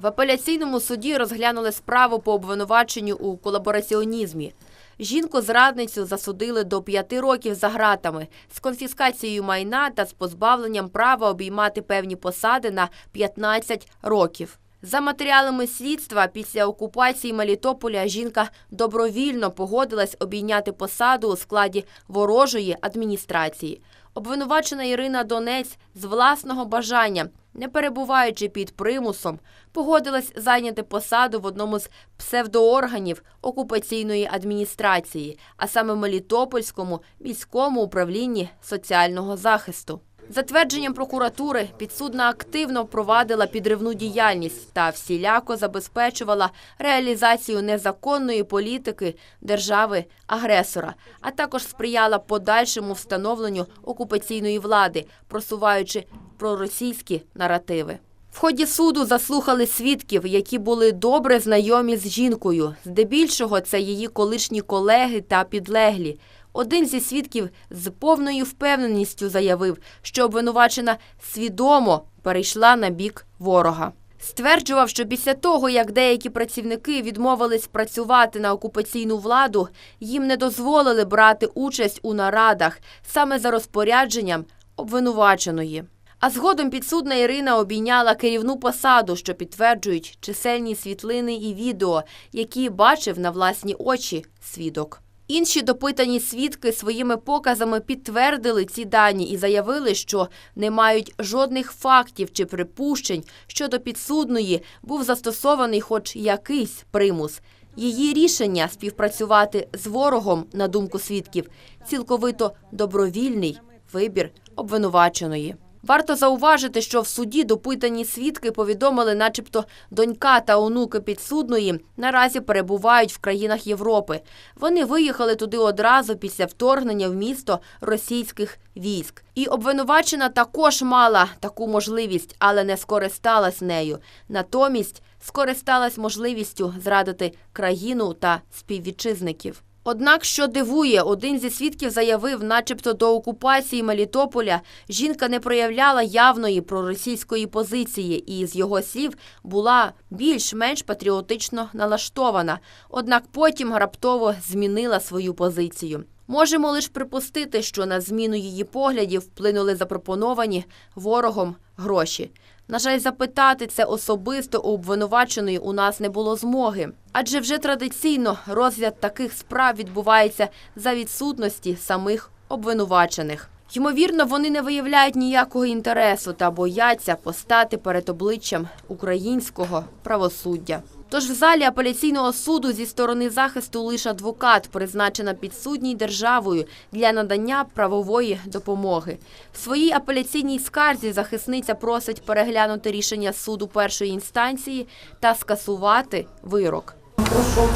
В апеляційному суді розглянули справу по обвинуваченню у колабораціонізмі. Жінку-зрадницю засудили до п'яти років за ґратами з конфіскацією майна та з позбавленням права обіймати певні посади на 15 років. За матеріалами слідства, після окупації Мелітополя жінка добровільно погодилась обійняти посаду у складі ворожої адміністрації. Обвинувачена Ірина Донець з власного бажання, не перебуваючи під примусом, погодилась зайняти посаду в одному з псевдоорганів окупаційної адміністрації, а саме Мелітопольському міському управлінні соціального захисту. За твердженням прокуратури, підсудна активно провадила підривну діяльність та всіляко забезпечувала реалізацію незаконної політики держави-агресора, а також сприяла подальшому встановленню окупаційної влади, просуваючи проросійські наративи. В ході суду заслухали свідків, які були добре знайомі з жінкою. Здебільшого це її колишні колеги та підлеглі. Один зі свідків з повною впевненістю заявив, що обвинувачена свідомо перейшла на бік ворога. Стверджував, що після того, як деякі працівники відмовились працювати на окупаційну владу, їм не дозволили брати участь у нарадах саме за розпорядженням обвинуваченої. А згодом підсудна Ірина обійняла керівну посаду, що підтверджують чисельні світлини і відео, які бачив на власні очі свідок. Інші допитані свідки своїми показами підтвердили ці дані і заявили, що не мають жодних фактів чи припущень щодо підсудної був застосований хоч якийсь примус. Її рішення співпрацювати з ворогом, на думку свідків, цілковито добровільний вибір обвинуваченої. Варто зауважити, що в суді допитані свідки повідомили, начебто донька та онуки підсудної наразі перебувають в країнах Європи. Вони виїхали туди одразу після вторгнення в місто російських військ. І обвинувачена також мала таку можливість, але не скористалась нею. Натомість скористалась можливістю зрадити країну та співвітчизників. Однак, що дивує, один зі свідків заявив, начебто до окупації Мелітополя жінка не проявляла явної проросійської позиції і, з його слів, була більш-менш патріотично налаштована. Однак потім раптово змінила свою позицію. Можемо лише припустити, що на зміну її поглядів вплинули запропоновані ворогом гроші. На жаль, запитати це особисто у обвинуваченої у нас не було змоги, адже вже традиційно розгляд таких справ відбувається за відсутності самих обвинувачених. Ймовірно, вони не виявляють ніякого інтересу та бояться постати перед обличчям українського правосуддя. Тож в залі апеляційного суду зі сторони захисту лише адвокат призначена підсудній державою для надання правової допомоги. В своїй апеляційній скарзі захисниця просить переглянути рішення суду першої інстанції та скасувати вирок. Прошу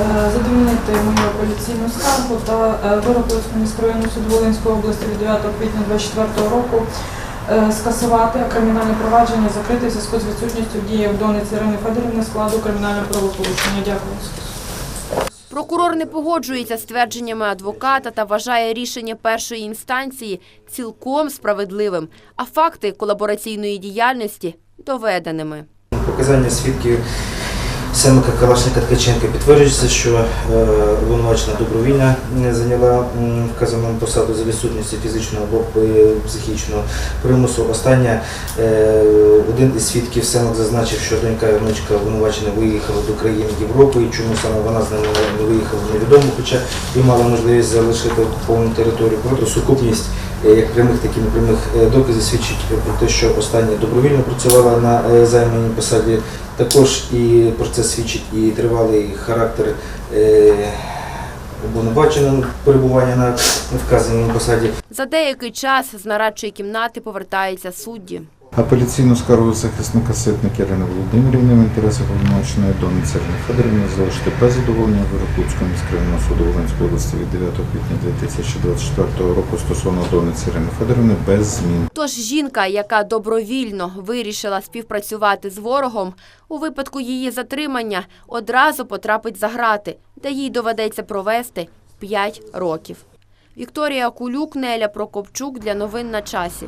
е, задовольнити мою апеляційну скаргу та е, вирок Луцького міськрайонного суду Волинської області від 9 квітня 2024 року скасувати кримінальне провадження закрите в зв'язку з відсутністю в діях Донець Ірини Федорівни складу кримінального правопорушення. Дякую. Прокурор не погоджується з твердженнями адвоката та вважає рішення першої інстанції цілком справедливим, а факти колабораційної діяльності доведеними. Показання свідків Семика Калашника Ткаченка підтверджується, що е, обвинувачена добровільно зайняла вказану посаду за відсутністю фізичного або психічного примусу. Остання е, один із свідків Семик зазначив, що донька і внучка обвинувачена виїхала до країн Європи, і чому саме вона з ними не виїхала, невідомо, хоча і мала можливість залишити окуповану територію. Проте сукупність як прямих, так і непрямих е, доказів свідчить про те, що остання добровільно працювала на е, займаній посаді. Також і про це свідчить і тривалий характер е, перебування на вказаній посаді. За деякий час з нарадчої кімнати повертаються судді. Апеляційну скаргу захисника Ситник Ірини Володимирівни в інтересах обвинуваченої Донець Ірини Федорівни залишити без задоволення вирок Луцького міськрайонного суду Волинської області від 9 квітня 2024 року стосовно Донець Ірини Федорівни без змін. Тож жінка, яка добровільно вирішила співпрацювати з ворогом, у випадку її затримання одразу потрапить за грати, де їй доведеться провести 5 років. Вікторія Кулюк, Неля Прокопчук для новин на часі.